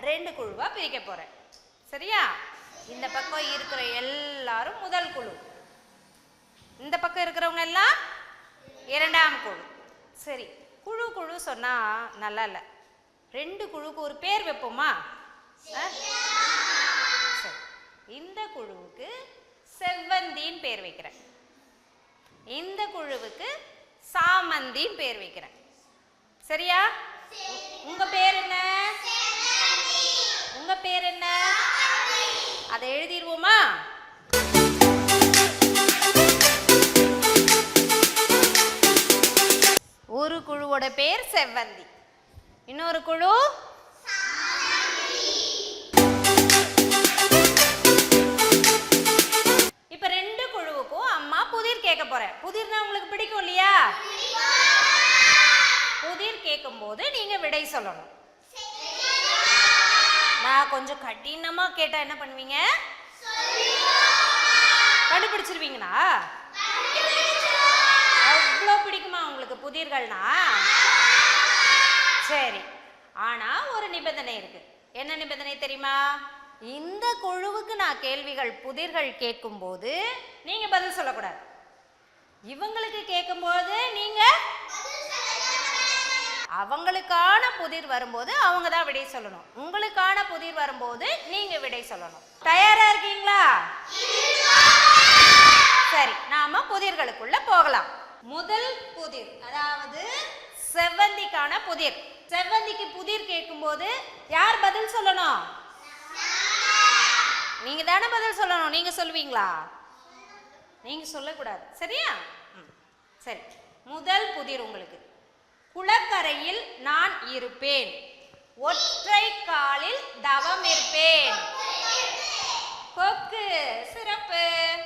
ரெண்டு குழுவா பிரிக்க போறேன். சரியா? இந்த பக்கம் இருக்கிற எல்லாரும் முதல் குழு. இந்த பக்கம் இருக்கிறவங்க எல்லாம் இரண்டாம் குழு. சரி குழு குழு சொன்னா நல்லா இல்லை. ரெண்டு குழுக்கு ஒரு பேர் வைப்போமா? சரி இந்த குழுவுக்கு செவ்வந்தின்னு பேர் வைக்கிறேன். இந்த குழுவுக்கு சாமந்தின்னு பேர் வைக்கிறேன். சரியா? உ- உங்க பேர் என்ன? உங்க பேர் என்ன? அதை எழுதிடுவோமா? ஒரு குழுவோட பேர் செவ்வந்தி. இன்னொரு குழு? இப்ப ரெண்டு குழுவுக்கும் அம்மா புதிர் கேட்க போறேன். புதிர்னா உங்களுக்கு பிடிக்கும் இல்லையா? புதிர் கேட்கும்போது நீங்க விடை சொல்லணும். நான் கொஞ்சம் கடினமா கேட்டா என்ன பண்ணுவீங்க? கண்டுபிடிச்சிருவீங்களா? அவ்வளோ பிடிக்குமா உங்களுக்கு புதிர்கள்னா? சரி ஆனா ஒரு நிபந்தனை இருக்கு. என்ன நிபந்தனை தெரியுமா? இந்த குழுவுக்கு நான் கேள்விகள் புதிர்கள் கேட்கும்போது நீங்க பதில் சொல்லக்கூடாது. இவங்களுக்கு கேட்கும்போது நீங்க அவங்களுக்கான புதிர் வரும்போது அவங்க தான் விடை சொல்லணும். உங்களுக்கான புதிர் வரும்போது நீங்க விடை சொல்லணும். தயாரா இருக்கீங்களா? சரி நாம புதிர்களுக்குள்ள போகலாம். முதல் புதிர் அதாவது செவ்வந்திக்கான புதிர். செவ்வந்திக்கு புதிர் கேட்கும்போது யார் பதில் சொல்லணும்? நீங்க தானே பதில் சொல்லணும். நீங்க சொல்லுவீங்களா? நீங்க சொல்லக்கூடாது. சரியா? ம், சரி முதல் புதிர் உங்களுக்கு. குளக்கரையில் நான் இருப்பேன். ஒற்றை காலில் தவம் இருப்பேன். கொக்கு சிறப்பு.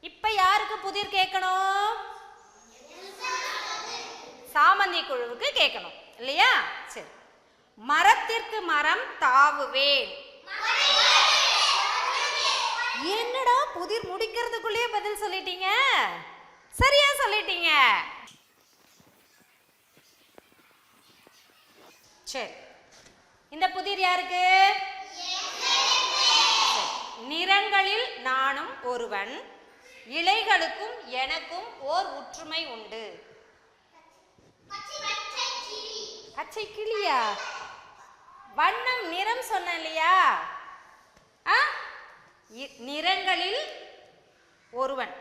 இப்ப யாருக்கு புதிர் கேட்கணும்? சாமந்தி குழுவுக்கு கேட்கணும். இல்லையா? சரி. மரத்திற்கு மரம் தாவுவேன். என்னடா புதிர் முடிக்கிறதுக்குள்ளேயே பதில் சொல்லிட்டீங்க? சரியா சொல்லிட்டீங்க. சரி. இந்த புதிர் யாருக்கு? நிறங்களில் நானும் ஒருவன் இலைகளுக்கும் எனக்கும் ஓர் ஒற்றுமை உண்டு. பச்சை கிளியா? வண்ணம் நிறம் சொன்ன இல்லையா ஆ? இ- நிறங்களில் ஒருவன்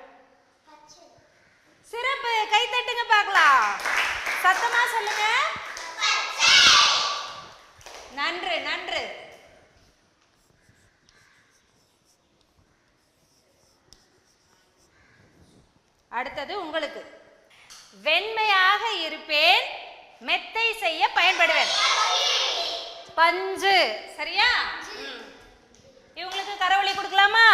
சிறப்பு கை தட்டுங்க பார்க்கலாம் சத்தமா சொல்லுங்க நன்று நன்று அடுத்தது உங்களுக்கு வெண்மையாக இருப்பேன் மெத்தை செய்ய பயன்படுவேன். பஞ்சு. சரியா? இவங்களுக்கு கரவழி கொடுக்கலாமா?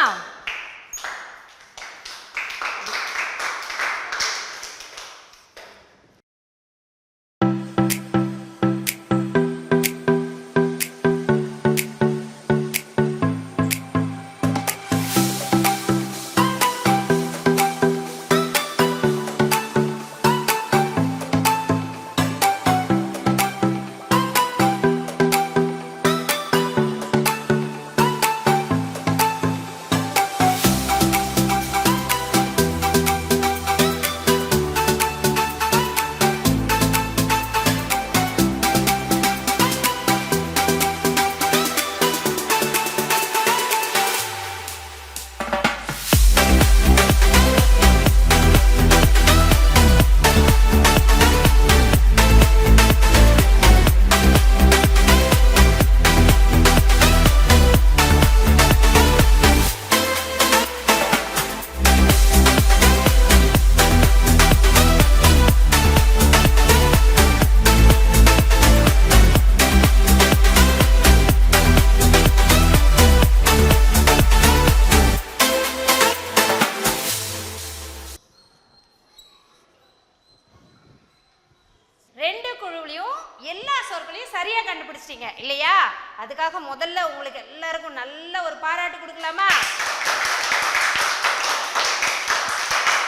ரெண்டு எல்லா சொற்களையும் சரியாக கண்டுபிடிச்சிட்டீங்க. இல்லையா? அதுக்காக முதல்ல உங்களுக்கு எல்லாருக்கும் நல்ல ஒரு பாராட்டு கொடுக்கலாமா?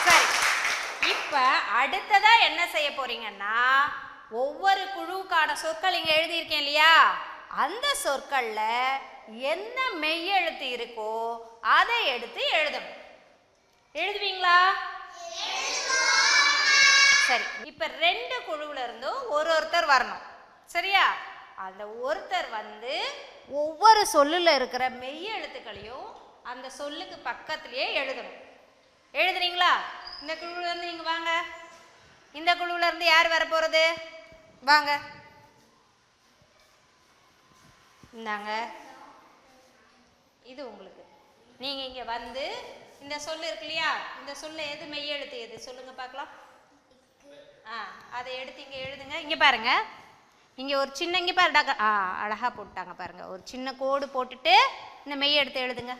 சரி. இப்போ அடுத்ததாக என்ன செய்ய போறீங்கன்னா ஒவ்வொரு குழுவுக்கான சொற்கள் இங்கே எழுதியிருக்கேன் இல்லையா? அந்த சொற்களில் என்ன மெய்யெழுத்து இருக்கோ அதை எடுத்து எழுதணும். எழுதுவீங்களா? சரி இப்போ ரெண்டு குழுவில் இருந்தும் ஒரு ஒருத்தர் வரணும். சரியா? அந்த ஒருத்தர் வந்து ஒவ்வொரு சொல்லில் இருக்கிற மெய் எழுத்துக்களையும் அந்த சொல்லுக்கு பக்கத்துலேயே எழுதணும். எழுதுறீங்களா இந்த குழுவிலேருந்து இருந்து வாங்க. இந்த குழுவுல இருந்து யார் வர வாங்க. இந்தாங்க. இது உங்களுக்கு. நீங்கள் இங்கே வந்து இந்த சொல்லு இருக்கு இல்லையா? இந்த சொல்ல எது மெய் எழுத்து எது? சொல்லுங்க பார்க்கலாம். ஆ அதை எடுத்து இங்கே எழுதுங்க. இங்கே பாருங்க. இங்கே ஒரு சின்ன இங்கே பாரு டாக்டர் ஆ அழகாக போட்டாங்க பாருங்க. ஒரு சின்ன கோடு போட்டுட்டு இந்த மெய் எடுத்து எழுதுங்க.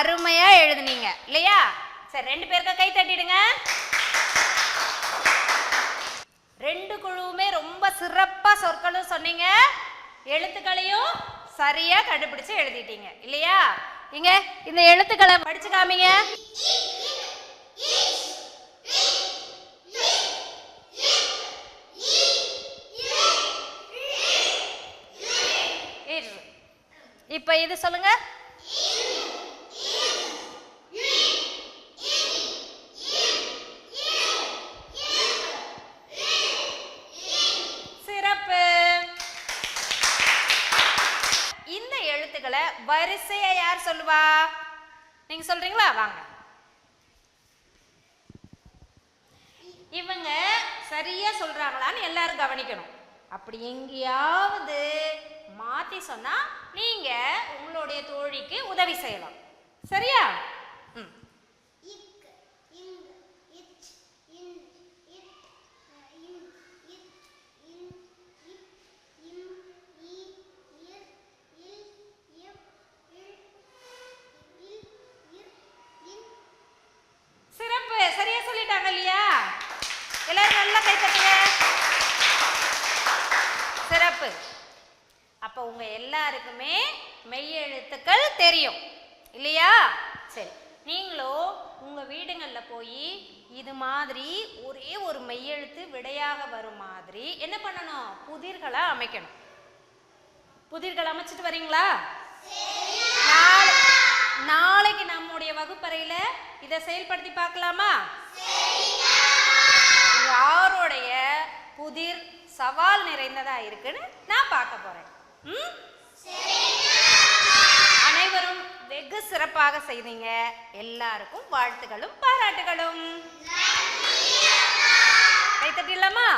அருமையாக அருமையா எழுதுனீங்க. இல்லையா? சரி ரெண்டு பேருக்கு கை தட்டிடுங்க. ரெண்டு குழுவுமே ரொம்ப சிறப்பா சொற்களும் சொன்னீங்க. எழுத்துக்களையும் சரியா கண்டுபிடிச்சு எழுதிட்டீங்க. இல்லையா? இங்க இந்த எழுத்துக்களை படிச்சு காமிங்க. இப்ப இது சொல்லுங்க. எழுத்துக்களை வரிசையை யார் சொல்லுவா? நீங்க சொல்றீங்களா? வாங்க. இவங்க சரியா சொல்றாங்களான்னு எல்லாரும் கவனிக்கணும். அப்படி எங்கேயாவது மாத்தி சொன்னா நீங்க உங்களுடைய தோழிக்கு உதவி செய்யலாம். சரியா? எல்லாருக்குமே மெய்யெழுத்துக்கள் தெரியும். இல்லையா? சரி. நீங்களும் உங்கள் வீடுங்களில் போய் இது மாதிரி ஒரே ஒரு மெய்யெழுத்து விடையாக வரும் மாதிரி என்ன பண்ணணும்? புதிர்களை அமைக்கணும். புதிர்கள் அமைச்சிட்டு வரீங்களா? நாளை- நாளைக்கு நம்முடைய வகுப்பறையில் இதை செயல்படுத்தி பார்க்கலாமா? யாருடைய புதிர் சவால் நிறைந்ததாக இருக்குன்னு நான் பார்க்க போகிறேன் அனைவரும் வெகு சிறப்பாக செய்தீங்க. எல்லாருக்கும் வாழ்த்துகளும் பாராட்டுகளும். கைத்தட்டிடலாமா?